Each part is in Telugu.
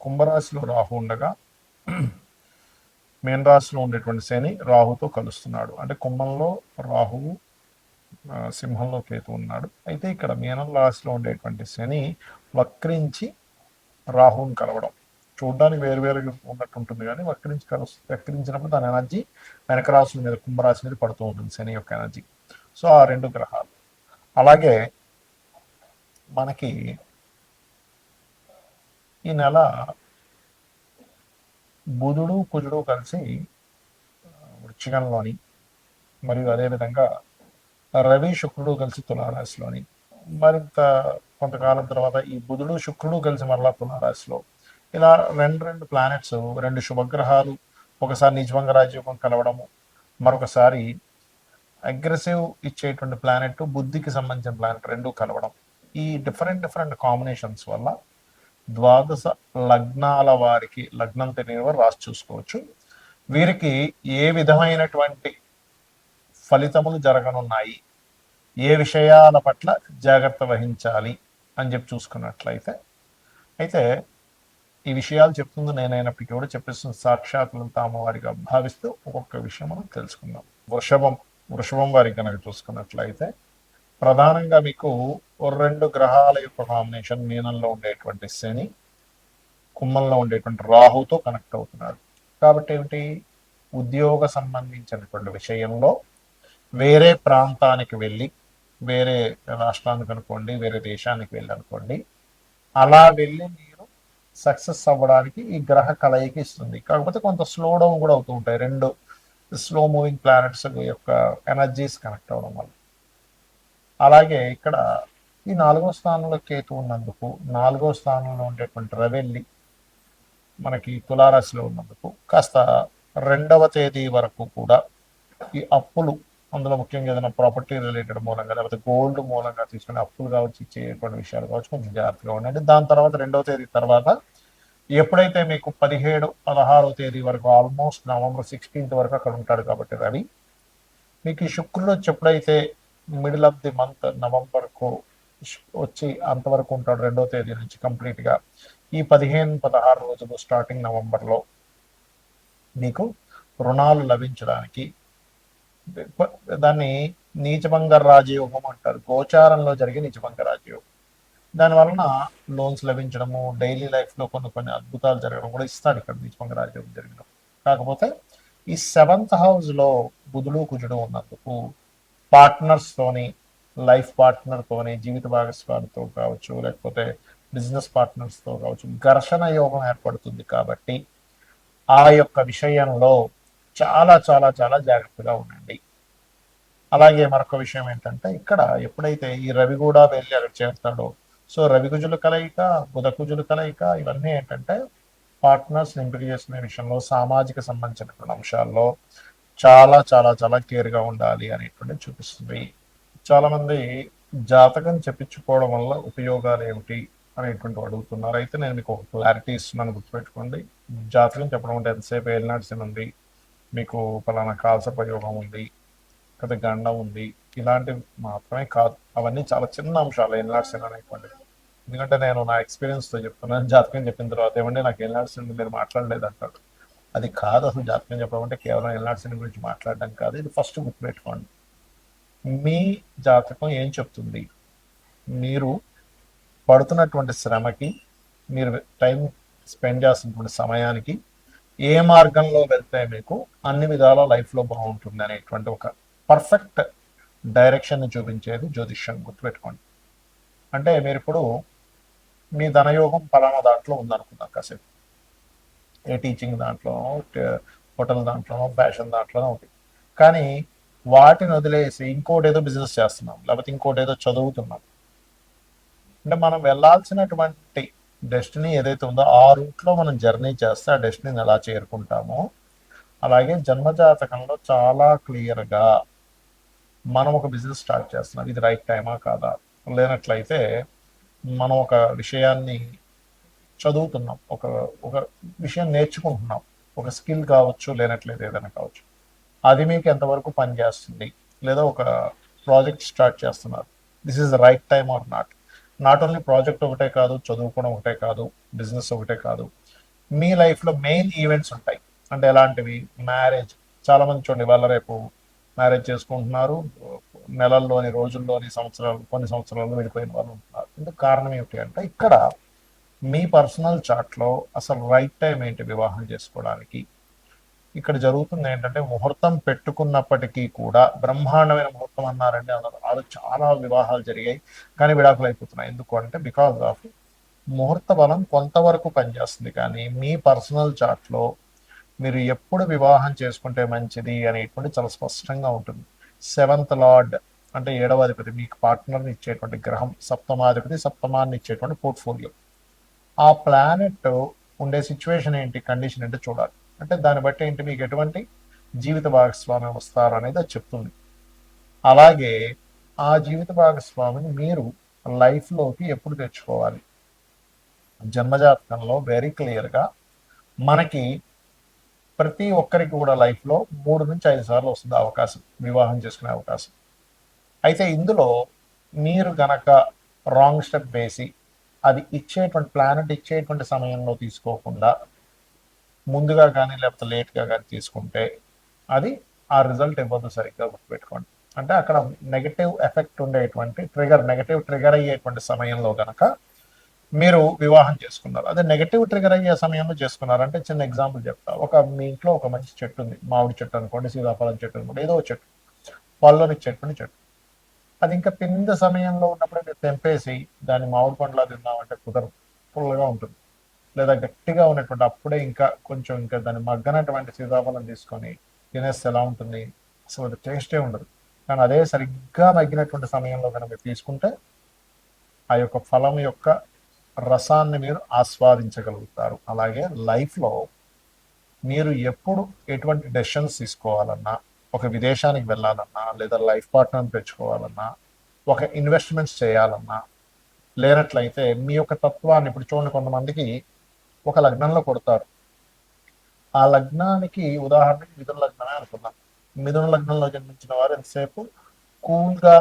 కుంభరాశిలో రాహు ఉండగా మీన రాశిలో ఉండేటువంటి శని రాహుతో కలుస్తున్నాడు. అంటే కుంభంలో రాహువు సింహంలో కేతు ఉన్నాడు. అయితే ఇక్కడ మీనం రాశిలో ఉండేటువంటి శని వక్రించి రాహువుని కలవడం. చూడడానికి వేరువేరుగా ఉన్నట్టు ఉంటుంది కానీ వక్రించి కలు వక్రించినప్పుడు దాని ఎనర్జీ వెనక రాశుల మీద కుంభరాశి మీద పడుతూ ఉంటుంది శని యొక్క ఎనర్జీ. సో ఆ రెండు గ్రహాలు. అలాగే మనకి ఈ నెల బుధుడు కుజుడు కలిసి ఆ, మరియు అదేవిధంగా రవి శుక్రుడు కలిసి తులారాశిలోని మరింత కొంతకాలం తర్వాత ఈ బుధుడు శుక్రుడు కలిసి మరలా తులారాశిలో ఇలా రెండు రెండు ప్లానెట్స్ రెండు శుభగ్రహాలు ఒకసారి నిజభంగ రాజ్యోగం కలవడము మరొకసారి అగ్రెసివ్ ఇచ్చేటువంటి ప్లానెట్ బుద్ధికి సంబంధించిన ప్లానెట్ రెండు కలవడం. ఈ డిఫరెంట్ డిఫరెంట్ కాంబినేషన్స్ వల్ల ద్వాదశ లగ్నాల వారికి లగ్నం తెలియని వారు రాసి చూసుకోవచ్చు. వీరికి ఏ విధమైనటువంటి ఫలితములు జరగనున్నాయి? ఏ విషయాల పట్ల జాగ్రత్త వహించాలి? అని చెప్పి చూసుకున్నట్లయితే అయితే ఈ విషయాలు చెప్తుంది నేనైనప్పటికీ కూడా చెప్పేస్తున్న తాము వారిగా భావిస్తూ ఒక్కొక్క విషయం మనం తెలుసుకుందాం. వృషభం వృషభం వారికి కనుక చూసుకున్నట్లయితే ప్రధానంగా మీకు ఓ రెండు గ్రహాల యొక్క కాంబినేషన్ మీనంలో ఉండేటువంటి శని కుమ్మంలో ఉండేటువంటి రాహుతో కనెక్ట్ అవుతున్నాడు కాబట్టి ఏమిటి? ఉద్యోగ సంబంధించినటువంటి విషయంలో వేరే ప్రాంతానికి వెళ్ళి వేరే రాష్ట్రానికి అనుకోండి వేరే దేశానికి వెళ్ళి అనుకోండి అలా వెళ్ళి మీరు సక్సెస్ అవ్వడానికి ఈ గ్రహ కలయిక ఇస్తుంది. కాకపోతే కొంత స్లో డౌన్ కూడా అవుతూ ఉంటాయి. రెండు స్లో మూవింగ్ ప్లానెట్స్ యొక్క ఎనర్జీస్ కనెక్ట్ అవ్వడం వల్ల. అలాగే ఇక్కడ ఈ నాలుగో స్థానంలో కేతు ఉన్నందుకు నాలుగో స్థానంలో ఉండేటువంటి రవెల్లి మనకి తులారాశిలో ఉన్నందుకు కాస్త రెండవ తేదీ వరకు కూడా ఈ అప్పులు అందులో ముఖ్యంగా ఏదైనా ప్రాపర్టీ రిలేటెడ్ మూలంగా లేకపోతే గోల్డ్ మూలంగా తీసుకునే అప్పులు కావచ్చు ఇచ్చేటువంటి విషయాలు కావచ్చు కొంచెం జాగ్రత్తగా ఉండండి. దాని తర్వాత రెండవ తేదీ తర్వాత ఎప్పుడైతే మీకు పదిహేడు పదహారవ తేదీ వరకు ఆల్మోస్ట్ నవంబర్ సిక్స్టీన్త్ వరకు అక్కడ ఉంటాడు కాబట్టి రవి మీకు శుక్రుడు వచ్చి ఎప్పుడైతే మిడిల్ ఆఫ్ ది మంత్ నవంబర్కు వచ్చి అంతవరకు ఉంటాడు రెండో తేదీ నుంచి కంప్లీట్గా. ఈ పదిహేను పదహారు రోజులు స్టార్టింగ్ నవంబర్లో మీకు రుణాలు లభించడానికి దాన్ని నీచభంగ రాజయోగం అంటారు. గోచారంలో జరిగే నీచభంగ రాజయోగం. దాని వలన లోన్స్ లభించడము డైలీ లైఫ్లో కొన్ని కొన్ని అద్భుతాలు జరగడం కూడా ఇస్తాడు ఇక్కడ నీచభంగ రాజయోగం జరిగడం కాకపోతే ఈ సెవెంత్ హౌస్లో బుధుడు కుజుడు ఉన్నందుకు పార్ట్నర్స్ తోని లైఫ్ పార్ట్నర్ తోని జీవిత భాగస్వామితో కావచ్చు లేకపోతే బిజినెస్ పార్ట్నర్స్తో కావచ్చు ఘర్షణ యోగం ఏర్పడుతుంది కాబట్టి ఆ యొక్క విషయంలో చాలా చాలా చాలా జాగ్రత్తగా ఉండండి. అలాగే మరొక విషయం ఏంటంటే ఇక్కడ ఎప్పుడైతే ఈ రవి కూడా వెళ్ళి అక్కడ చేరుతాడో సో రవిగుజుల కలయిక బుధకుజుల కలయిక ఇవన్నీ ఏంటంటే పార్ట్నర్స్ ఎంపిక చేసుకునే విషయంలో సామాజిక సంబంధించినటువంటి అంశాల్లో చాలా చాలా చాలా కేర్గా ఉండాలి అనేటువంటి చూపిస్తుంది. చాలా మంది జాతకం చెప్పించుకోవడం వల్ల ఉపయోగాలు ఏమిటి అనేటువంటి అడుగుతున్నారు. అయితే నేను మీకు ఒక క్లారిటీ ఇస్తున్నాను గుర్తుపెట్టుకోండి. జాతకం చెప్పడం అంటే ఎంతసేపు ఏలినాడ్సిన ఉంది? మీకు పలానా కాల్సపయోగం ఉంది? కదా గండం ఉంది? ఇలాంటివి మాత్రమే కాదు. అవన్నీ చాలా చిన్న అంశాలు ఏలినాడ్సిన అనేటువంటివి. ఎందుకంటే నేను నా ఎక్స్పీరియన్స్తో చెప్తున్నాను. జాతకం చెప్పిన తర్వాత ఏమంటే నాకు ఏలినాడ్సిన మీరు మాట్లాడలేదు అంటాడు అది కాదు అసలు జాతకం చెప్పడం అంటే కేవలం ఏలినాడ్సిన గురించి మాట్లాడడం కాదు ఇది ఫస్ట్ గుర్తుపెట్టుకోండి. మీ జాతకం ఏం చెప్తుంది? మీరు పడుతున్నటువంటి శ్రమకి మీరు టైం స్పెండ్ చేస్తున్నటువంటి సమయానికి ఏ మార్గంలో వెళ్తే మీకు అన్ని విధాల లైఫ్లో బాగుంటుంది అనేటువంటి ఒక పర్ఫెక్ట్ డైరెక్షన్ని చూపించేది జ్యోతిష్యం గుర్తుపెట్టుకోండి. అంటే మీరు ఇప్పుడు మీ ధనయోగం పలానా దాంట్లో ఉందనుకుందాం కాసేపు. టీచింగ్ దాంట్లోనో హోటల్ దాంట్లోనో ఫ్యాషన్ దాంట్లోనో ఉంది కానీ వాటిని వదిలేసి ఇంకోటి ఏదో బిజినెస్ చేస్తున్నాం లేకపోతే ఇంకోటి ఏదో చదువుతున్నాం. అంటే మనం వెళ్ళాల్సినటువంటి డెస్టినీ ఏదైతే ఉందో ఆ రూట్లో మనం జర్నీ చేస్తే ఆ డెస్టినీని ఎలా చేరుకుంటామో అలాగే జన్మజాతకంలో చాలా క్లియర్గా మనం ఒక బిజినెస్ స్టార్ట్ చేస్తున్నాం. ఇది రైట్ టైమా కాదా? లేనట్లయితే మనం ఒక విషయాన్ని చదువుతున్నాం. ఒక ఒక విషయం నేర్చుకుంటున్నాం. ఒక స్కిల్ కావచ్చు లేనట్లేదు ఏదైనా కావచ్చు. అది మీకు ఎంతవరకు పనిచేస్తుంది లేదా ఒక ప్రాజెక్ట్ స్టార్ట్ చేస్తున్నారు. This is the right time or not. Not only project ఒకటే కాదు చదువుకోవడం ఒకటే కాదు బిజినెస్ ఒకటే కాదు. మీ లైఫ్లో మెయిన్ ఈవెంట్స్ ఉంటాయి. అంటే ఎలాంటివి? మ్యారేజ్. చాలా మంది చూడండి వాళ్ళ రేపు మ్యారేజ్ చేసుకుంటున్నారు. నెలల్లోని రోజుల్లోని సంవత్సరాలు కొన్ని సంవత్సరాలు వెళ్ళిపోయిన వాళ్ళు ఉంటున్నారు. ఇందుకు కారణం ఏమిటి అంటే ఇక్కడ మీ పర్సనల్ చాట్లో అసలు రైట్ టైం ఏంటి వివాహం చేసుకోవడానికి? ఇక్కడ జరుగుతుంది ఏంటంటే ముహూర్తం పెట్టుకున్నప్పటికీ కూడా బ్రహ్మాండమైన ముహూర్తం అన్నారండి. అన్నారు అది చాలా వివాహాలు జరిగాయి. కానీ విడాకులు అయిపోతున్నాయి. ఎందుకు అంటే బికాస్ ఆఫ్ ముహూర్త బలం కొంతవరకు పనిచేస్తుంది. కానీ మీ పర్సనల్ చాట్లో మీరు ఎప్పుడు వివాహం చేసుకుంటే మంచిది అనేటువంటి చాలా స్పష్టంగా ఉంటుంది. సెవెంత్ లార్డ్ అంటే ఏడవ అధిపతి మీకు పార్ట్నర్ని ఇచ్చేటువంటి గ్రహం సప్తమాధిపతి సప్తమాన్ని ఇచ్చేటువంటి పోర్ట్ఫోలియో. ఆ ప్లానెట్ ఉండే సిచ్యువేషన్ ఏంటి కండిషన్ ఏంటి చూడాలి. అంటే దాన్ని బట్టి ఏంటి మీకు ఎటువంటి జీవిత భాగస్వామి వస్తారు అనేది అది చెప్తుంది. అలాగే ఆ జీవిత భాగస్వామిని మీరు లైఫ్లోకి ఎప్పుడు తెచ్చుకోవాలి? జన్మజాతకంలో వెరీ క్లియర్గా మనకి ప్రతి ఒక్కరికి కూడా లైఫ్లో మూడు నుంచి ఐదు సార్లు వస్తుంది అవకాశం వివాహం చేసుకునే అవకాశం. అయితే ఇందులో మీరు గనక రాంగ్ స్టెప్ వేసి అది ఇచ్చేటువంటి ప్లానెట్ ఇచ్చేటువంటి సమయంలో తీసుకోకుండా ముందుగా కానీ లేకపోతే లేట్గా కానీ తీసుకుంటే అది ఆ రిజల్ట్ ఇవ్వదు సరిగ్గా గుర్తుపెట్టుకోండి. అంటే అక్కడ నెగటివ్ ఎఫెక్ట్ ఉండేటువంటి ట్రిగర్ నెగటివ్ ట్రిగర్ అయ్యేటువంటి సమయంలో కనుక మీరు వివాహం చేసుకున్నారు. అదే నెగటివ్ ట్రిగర్ అయ్యే సమయంలో చేసుకున్నారంటే చిన్న ఎగ్జాంపుల్ చెప్తా. ఒక మీ ఇంట్లో ఒక మంచి చెట్టు ఉంది. మామిడి చెట్టు అనుకోండి సీతాఫలం చెట్టు అనుకోండి ఏదో చెట్టు. పళ్ళని చెట్టుని చెట్టు. అది ఇంకా పింద సమయంలో ఉన్నప్పుడు మీరు తెంపేసి దాన్ని మామిడి పండులా తిన్నామంటే కుదరదు. ఫుల్గా ఉంటుంది. లేదా గట్టిగా ఉన్నటువంటి అప్పుడే ఇంకా కొంచెం ఇంకా దాన్ని మగ్గనటువంటి సీతాఫలం తీసుకొని తినేస్తే ఎలా ఉంటుంది? అసలు అది టేస్టే ఉండదు. కానీ అదే సరిగ్గా మగ్గినటువంటి సమయంలో కనుక మీరు తీసుకుంటే ఆ యొక్క ఫలం యొక్క రసాన్ని మీరు ఆస్వాదించగలుగుతారు. అలాగే లైఫ్లో మీరు ఎప్పుడు ఎటువంటి డెసిషన్స్ తీసుకోవాలన్నా ఒక విదేశానికి వెళ్ళాలన్నా లేదా లైఫ్ పార్ట్నర్ని పెంచుకోవాలన్నా ఒక ఇన్వెస్ట్మెంట్స్ చేయాలన్నా లేనట్లయితే మీ యొక్క తత్వాన్ని ఇప్పుడు చూడండి కొంతమందికి ఒక లగ్నంలో కొడతారు. ఆ లగ్నానికి ఉదాహరణకి మిథున లగ్నమే అనుకుందాం. మిథున లగ్నంలో జన్మించిన వారు ఎంతసేపు? కూల్గా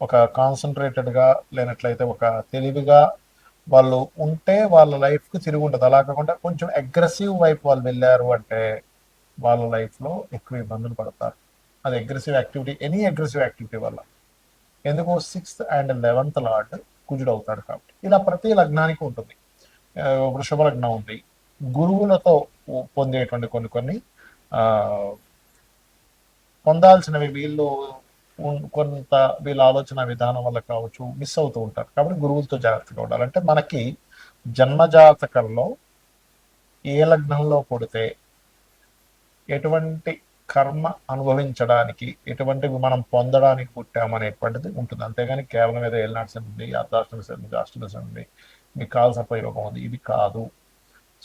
ఒక కాన్సన్ట్రేటెడ్గా లేనట్లయితే ఒక తెలివిగా వాళ్ళు ఉంటే వాళ్ళ లైఫ్కి తిరిగి ఉంటుంది అలా కాకుండా కొంచెం అగ్రెసివ్ వైపు వాళ్ళు వెళ్ళారు అంటే వాళ్ళ లైఫ్లో ఎక్కువ ఇబ్బందులు పడతారు. అది aggressive activity any aggressive activity వల్ల. ఎందుకు సిక్స్త్ అండ్ లెవెన్త్ లార్డ్ కుజుడు అవుతాడు కాబట్టి. ఇలా ప్రతి లగ్నానికి ఉంటుంది. వృషభ లగ్నం ఉంది. గురువులతో పొందేటువంటి కొన్ని కొన్ని పొందాల్సినవి వీళ్ళు కొంత వీళ్ళ ఆలోచన విధానం వల్ల కావచ్చు మిస్ అవుతూ ఉంటారు. కాబట్టి గురువులతో జాగ్రత్తగా ఉండాలి. అంటే మనకి జన్మజాతకంలో ఏ లగ్నంలో పుడితే ఎటువంటి కర్మ అనుభవించడానికి ఎటువంటివి మనం పొందడానికి పుట్టామనేటువంటిది ఉంటుంది. అంతేగాని కేవలం ఏదో ఏలినాటి ఉంది అర్ధాష్టమి శని ఉంది అష్టమి శని ఉంది మీకు కాల్స్ ప్రయోగం ఉంది ఇది కాదు.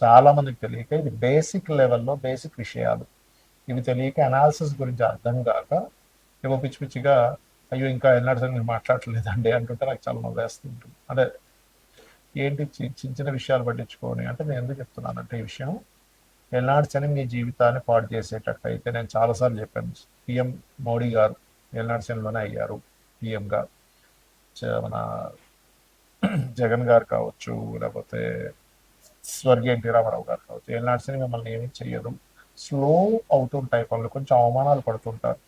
చాలా మందికి తెలియక ఇది బేసిక్ లెవెల్లో బేసిక్ విషయాలు. ఇవి తెలియక అనాలిసిస్ గురించి అర్థం కాక ఏవో పిచ్చి పిచ్చిగా అయ్యో ఇంకా ఎల్నాడు సంగతి మాట్లాడలేదండి అంటుంటే నాకు చాలా నవ్వేస్తుంటుంది అంటే ఏంటి చి- చిన్న చిన్న విషయాలు పట్టించుకొని అంటే నేను ఎందుకు చెప్తున్నానంటే ఈ విషయం ఎల్నాడు అని మీ జీవితాన్ని పాడు చేసేటట్టయితే నేను చాలాసార్లు చెప్పాను. పిఎం మోడీ గారు ఎల్నాడు శనిలోనే అయ్యారు. పిఎంగా మన జగన్ గారు కావచ్చు లేకపోతే స్వర్గీయ ఎన్టీ రామారావు గారు కావచ్చు ఎల్నాడు మిమ్మల్ని ఏమీ చెయ్యదు స్లో అవుతుంటాయి పనులు కొంచెం అవమానాలు పడుతుంటారు.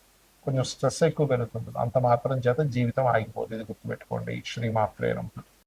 కొంచెం స్ట్రెస్ ఎక్కువ పెరుగుతుంటుంది. అంత మాత్రం చేత జీవితం ఆగిపోతుంది ఇది గుర్తుపెట్టుకోండి. శ్రీమాత్రేనం